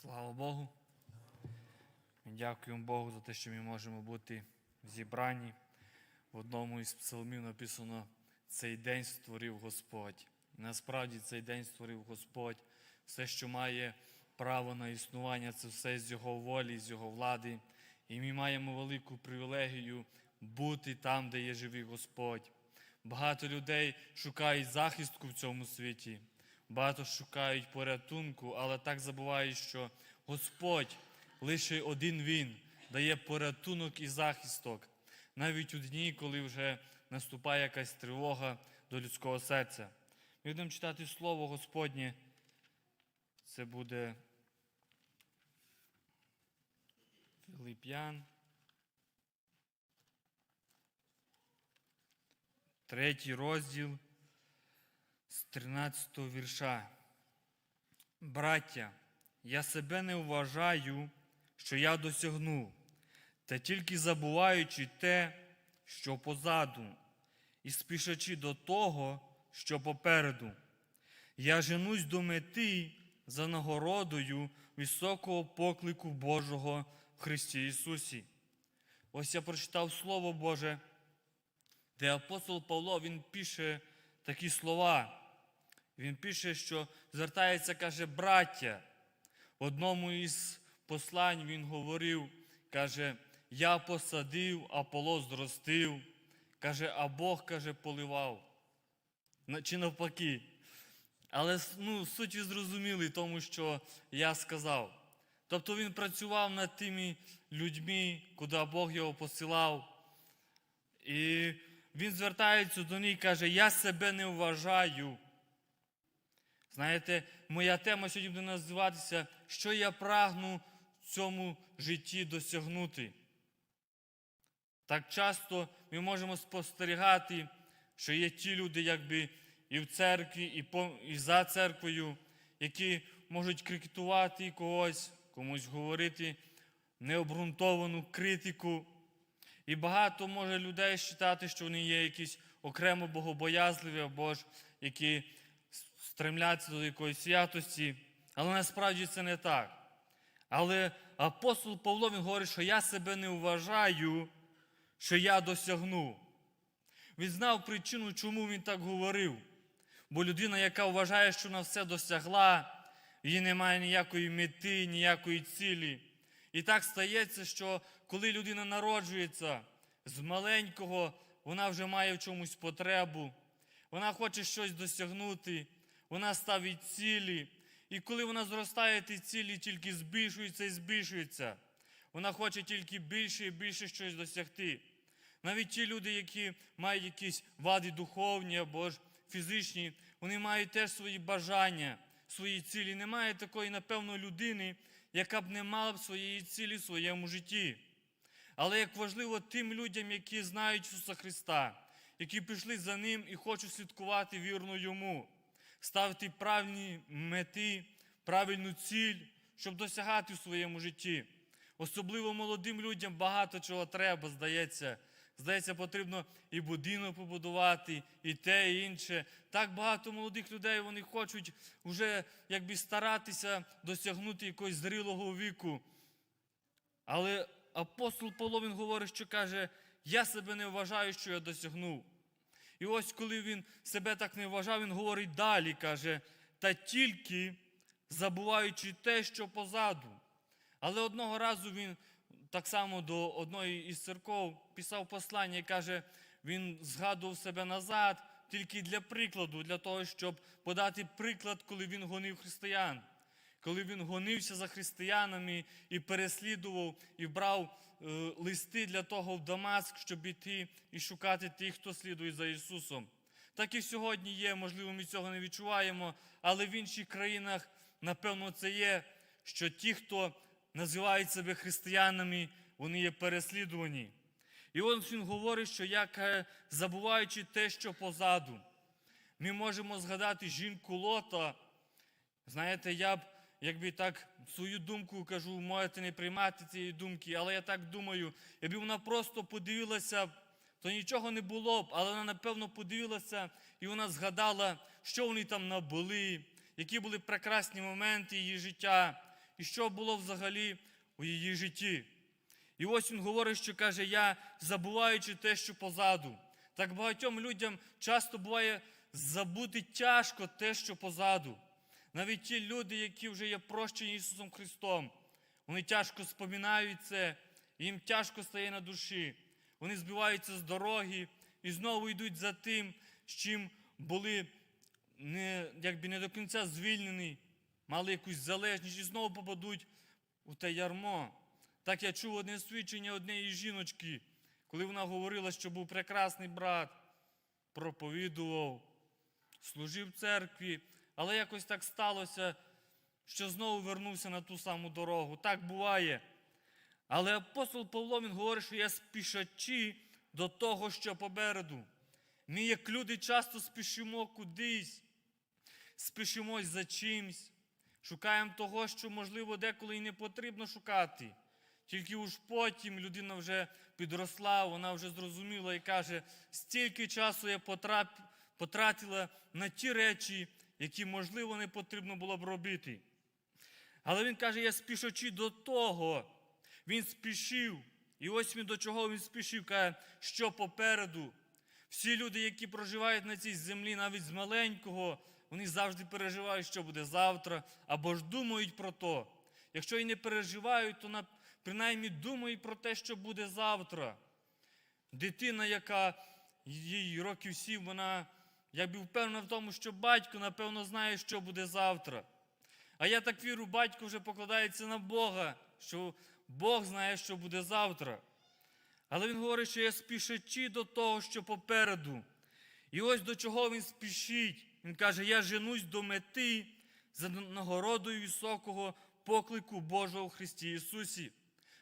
Слава Богу. Ми дякуємо Богу за те, що ми можемо бути зібрані. В одному із псалмів написано: цей день створив Господь. І насправді цей день створив Господь. Все, що має право на існування, це все з Його волі, з Його влади. І ми маємо велику привілегію бути там, де є живий Господь. Багато людей шукають захистку в цьому світі, багато шукають порятунку, але так забувають, що Господь лише один Він дає порятунок і захисток, навіть у дні, коли вже наступає якась тривога до людського серця. Ми будемо читати Слово Господнє. Це буде Филип'ян. Третій розділ з 13 вірша. Браття, я себе не вважаю, що я досягну, та тільки забуваючи те, що позаду, і спішачи до того, що попереду. Я женусь до мети за нагородою високого поклику Божого в Христі Ісусі. Ось я прочитав Слово Боже, де апостол Павло він пише такі слова. Він пише, що звертається, каже, браття. В одному із послань він говорив, каже, я посадив, Аполло зростив, каже, а Бог каже, поливав. Чи навпаки. Але ну, суть ви зрозуміли тому, що я сказав. Тобто він працював над тими людьми, куди Бог його посилав. І він звертається до них каже: Я себе не вважаю. Знаєте, моя тема сьогодні буде називатися, що я прагну в цьому житті досягнути. Так часто ми можемо спостерігати, що є ті люди, якби і в церкві, і, по, і за церквою, які можуть критикувати когось, комусь говорити необґрунтовану критику. І багато може людей вважати, що вони є якісь окремо богобоязливі або ж які стремляться до якоїсь святості. Але насправді це не так. Але апостол Павло він говорить, що я себе не вважаю, що я досягну. Він знав причину, чому він так говорив. Бо людина, яка вважає, що вона все досягла, їй немає ніякої мети, ніякої цілі. І так стається, що коли людина народжується з маленького, вона вже має в чомусь потребу, вона хоче щось досягнути, вона ставить цілі. І коли вона зростає, ті цілі тільки збільшуються і збільшуються. Вона хоче тільки більше і більше щось досягти. Навіть ті люди, які мають якісь вади духовні або ж фізичні, вони мають теж свої бажання, свої цілі. Немає такої, напевно, людини, яка б не мала б своєї цілі в своєму житті. Але як важливо тим людям, які знають Ісуса Христа, які пішли за Ним і хочуть слідкувати вірно Йому, ставити правильні мети, правильну ціль, щоб досягати в своєму житті. Особливо молодим людям багато чого треба, здається. Здається, потрібно і будинок побудувати, і те, і інше. Так багато молодих людей вони хочуть вже якби старатися досягнути якогось зрілого віку. Але апостол Павло він говорить, що каже, я себе не вважаю, що я досягнув. І ось коли він себе так не вважав, він говорить далі, каже, та тільки забуваючи те, що позаду. Але одного разу він так само до одної із церков писав послання і каже, він згадував себе назад тільки для прикладу, для того, щоб подати приклад, коли він гонив християн. Коли він гонився за християнами і переслідував, і брав е, листи для того в Дамаск, щоб іти і шукати тих, хто слідує за Ісусом. Так і сьогодні є, можливо, ми цього не відчуваємо, але в інших країнах, напевно, це є, що ті, хто називають себе християнами, вони є переслідувані. І от він говорить, що як е, забуваючи те, що позаду, ми можемо згадати жінку Лота. Знаєте, я б, якби так свою думку кажу, можете не приймати цієї думки, але я так думаю, якби вона просто подивилася, то нічого не було б, але вона, напевно, подивилася і вона згадала, що вони там набули, які були прекрасні моменти її життя, і що було взагалі у її житті. І ось він говорить, що каже, я забуваючи те, що позаду. Так багатьом людям часто буває забути тяжко те, що позаду. Навіть ті люди, які вже є прощені Ісусом Христом, вони тяжко споминають це, їм тяжко стає на душі. Вони збиваються з дороги і знову йдуть за тим, з чим були не, якби не до кінця звільнені, мали якусь залежність і знову попадуть у те ярмо. Так я чув одне свідчення однієї жіночки, коли вона говорила, що був прекрасний брат, проповідував, служив церкві, але якось так сталося, що знову вернувся на ту саму дорогу. Так буває. Але апостол Павло він говорить, що є спішачі до того, що попереду. Ми, як люди, часто спішимо кудись, спішимось за чимсь, шукаємо того, що, можливо, деколи і не потрібно шукати. Тільки уж потім людина вже підросла, вона вже зрозуміла і каже, стільки часу я потрап... потратила на ті речі, які, можливо, не потрібно було б робити. Але він каже, я спішачи до того. Він спішив. І ось він до чого він спішив, каже, що попереду. Всі люди, які проживають на цій землі, навіть з маленького, вони завжди переживають, що буде завтра, або ж думають про то. Якщо і не переживають, то на, принаймні думають про те, що буде завтра. Дитина, яка їй років сім, вона якби впевнена в тому, що батько, напевно, знає, що буде завтра. А я так вірю, батько вже покладається на Бога, що Бог знає, що буде завтра. Але він говорить, що я спішачи до того, що попереду. І ось до чого він спішить. Він каже: Я женусь до мети за нагородою високого поклику Божого у Христі Ісусі.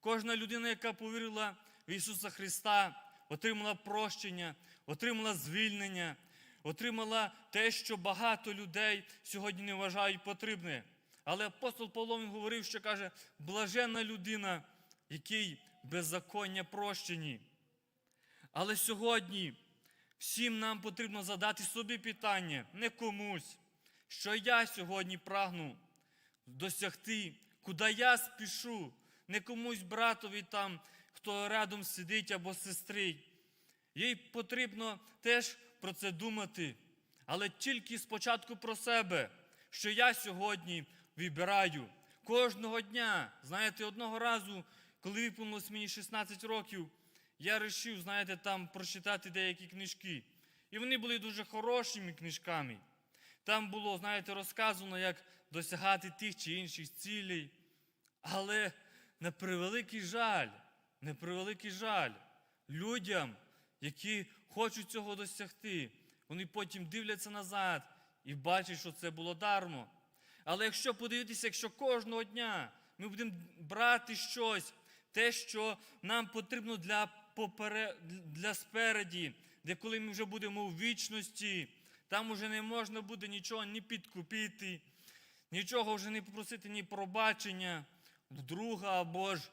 Кожна людина, яка повірила в Ісуса Христа, отримала прощення, отримала звільнення, отримала те, що багато людей сьогодні не вважають потрібне. Але апостол Павло він говорив, що каже, блаженна людина, який беззаконня прощені. Але сьогодні всім нам потрібно задати собі питання, не комусь, що я сьогодні прагну досягти, куди я спішу, не комусь братові там, хто рядом сидить або сестри. Їй потрібно теж про це думати, але тільки спочатку про себе, що я сьогодні вибираю кожного дня. Знаєте, одного разу, коли виповнилось мені 16 років, я вирішив, знаєте, там прочитати деякі книжки. І вони були дуже хорошими книжками. Там було, знаєте, розказано, як досягати тих чи інших цілей. Але на превеликий жаль, на превеликий жаль, людям, які хочуть цього досягти, вони потім дивляться назад і бачать, що це було дармо. Але якщо подивитися, якщо кожного дня ми будемо брати щось, те, що нам потрібно для попере... для спереді, де коли ми вже будемо в вічності, там вже не можна буде нічого ні підкупити, нічого вже не попросити, ні пробачення в друга або ж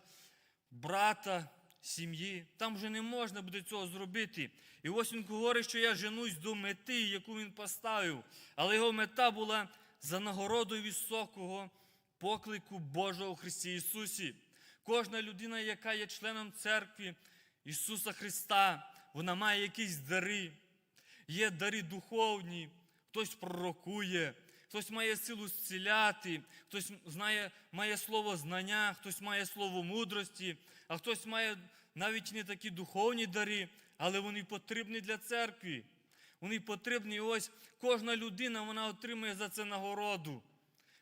брата, сім'ї. Там вже не можна буде цього зробити. І ось він говорить, що я женусь до мети, яку він поставив. Але його мета була за нагородою високого поклику Божого у Христі Ісусі. Кожна людина, яка є членом церкви Ісуса Христа, вона має якісь дари. Є дари духовні, хтось пророкує, хтось має силу зціляти, хтось знає, має слово знання, хтось має слово мудрості, а хтось має навіть не такі духовні дари, але вони потрібні для церкви. Вони потрібні. Ось кожна людина вона отримує за це нагороду.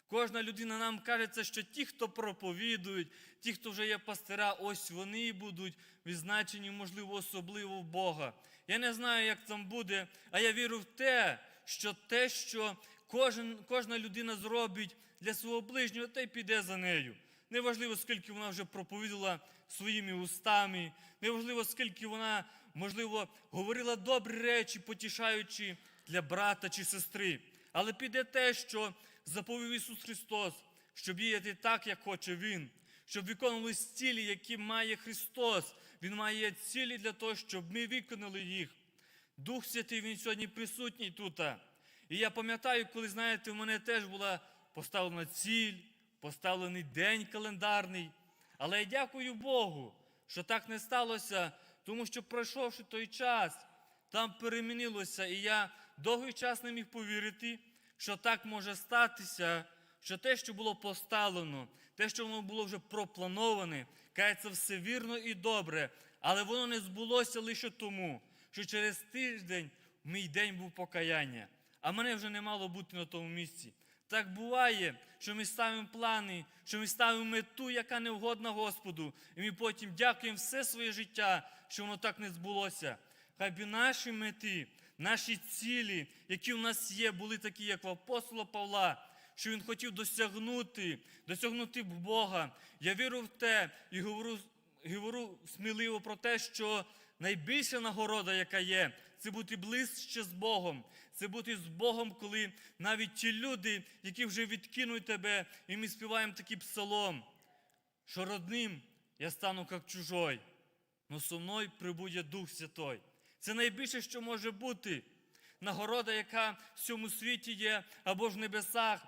Кожна людина нам кажеться, що ті, хто проповідують, ті, хто вже є пастира, ось вони будуть відзначені, можливо, особливо в Бога. Я не знаю, як там буде, а я вірю в те, що те, що кожен, кожна людина зробить для свого ближнього, те й піде за нею. Неважливо, скільки вона вже проповідала своїми устами, неважливо, скільки вона, можливо, говорила добрі речі, потішаючи для брата чи сестри. Але піде те, що заповів Ісус Христос, щоб діяти так, як хоче Він, щоб виконувались цілі, які має Христос. Він має цілі для того, щоб ми виконали їх. Дух Святий, Він сьогодні присутній тут. І я пам'ятаю, коли, знаєте, в мене теж була поставлена ціль, поставлений день календарний. Але я дякую Богу, що так не сталося, тому що пройшовши той час, там перемінилося, і я довгий час не міг повірити, що так може статися, що те, що було поставлено, те, що воно було вже проплановане, кається все вірно і добре, але воно не збулося лише тому, що через тиждень мій день був покаяння, а мене вже не мало бути на тому місці. Так буває, що ми ставимо плани, що ми ставимо мету, яка не вгодна Господу, і ми потім дякуємо все своє життя, що воно так не збулося. Хай би наші мети, наші цілі, які в нас є, були такі, як в апостола Павла, що він хотів досягнути, досягнути Бога. Я вірю в те і говорю, говорю сміливо про те, що найбільша нагорода, яка є, це бути ближче з Богом. Це бути з Богом, коли навіть ті люди, які вже відкинуть тебе, і ми співаємо такий псалом, що родним я стану як чужой, но со мною прибуде Дух Святой. Це найбільше, що може бути. Нагорода, яка в цьому світі є, або ж в небесах.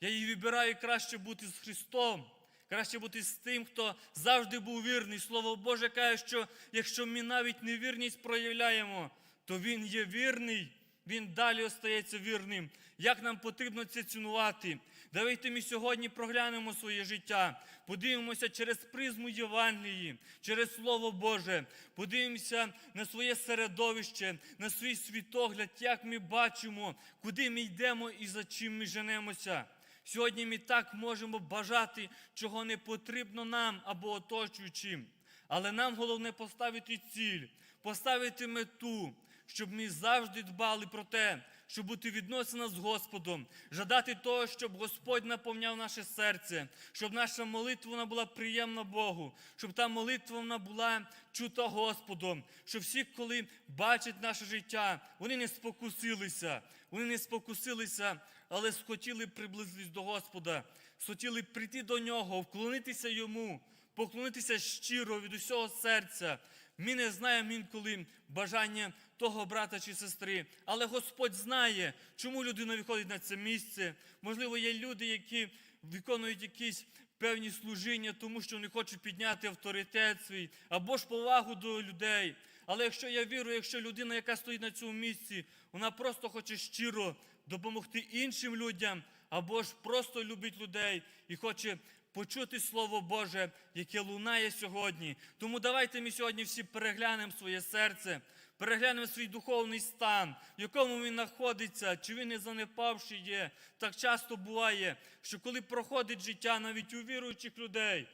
Я її вибираю краще бути з Христом, краще бути з тим, хто завжди був вірний. Слово Боже каже, що якщо ми навіть невірність проявляємо, то Він є вірний, Він далі остається вірним. Як нам потрібно це цінувати? Давайте ми сьогодні проглянемо своє життя, подивимося через призму Євангелії, через Слово Боже, подивимося на своє середовище, на свій світогляд, як ми бачимо, куди ми йдемо і за чим ми женемося. Сьогодні ми так можемо бажати, чого не потрібно нам або оточуючим. Але нам головне поставити ціль, поставити мету, щоб ми завжди дбали про те, щоб бути відносина з Господом, жадати того, щоб Господь наповняв наше серце, щоб наша молитва була приємна Богу, щоб та молитва була чута Господом, щоб всі, коли бачать наше життя, вони не спокусилися, вони не спокусилися, але схотіли приблизитись до Господа, схотіли прийти до нього, вклонитися йому, поклонитися щиро від усього серця. Ми не знаємо інколи бажання того брата чи сестри, але Господь знає, чому людина виходить на це місце. Можливо, є люди, які виконують якісь певні служіння, тому що не хочуть підняти авторитет свій або ж повагу до людей. Але якщо я вірю, якщо людина, яка стоїть на цьому місці, вона просто хоче щиро допомогти іншим людям, або ж просто любить людей і хоче почути Слово Боже, яке лунає сьогодні. Тому давайте ми сьогодні всі переглянемо своє серце, переглянемо свій духовний стан, в якому він знаходиться, чи він не занепавший є. Так часто буває, що коли проходить життя навіть у віруючих людей,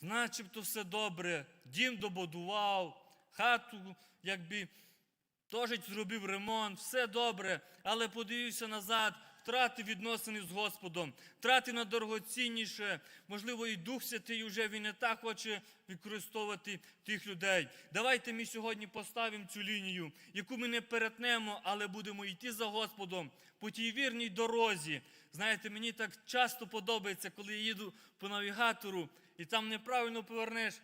начебто все добре, дім добудував, хату, якби теж зробив ремонт, все добре, але подивився назад, втратив відносини з Господом, втратив на дорогоцінніше, можливо, і Дух Святий вже він не так хоче використовувати тих людей. Давайте ми сьогодні поставимо цю лінію, яку ми не перетнемо, але будемо йти за Господом по тій вірній дорозі. Знаєте, мені так часто подобається, коли я їду по навігатору і там неправильно повернеш,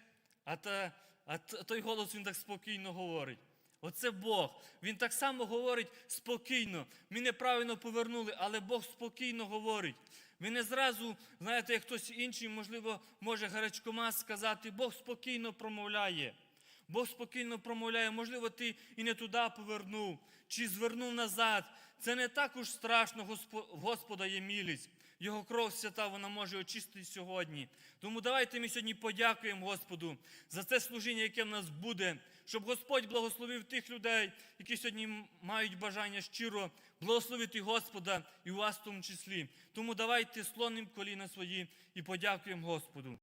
а, та, а той голос він так спокійно говорить. Оце Бог. Він так само говорить спокійно. Ми неправильно повернули, але Бог спокійно говорить. Він не зразу, знаєте, як хтось інший, можливо, може гарячкома сказати, Бог спокійно промовляє. Бог спокійно промовляє, можливо, ти і не туди повернув, чи звернув назад. Це не так уж страшно, Господа є мілість. Його кров свята, вона може очистити сьогодні. Тому давайте ми сьогодні подякуємо Господу за це служіння, яке в нас буде, щоб Господь благословив тих людей, які сьогодні мають бажання щиро благословити Господа і у вас в тому числі. Тому давайте слонимо коліна свої і подякуємо Господу.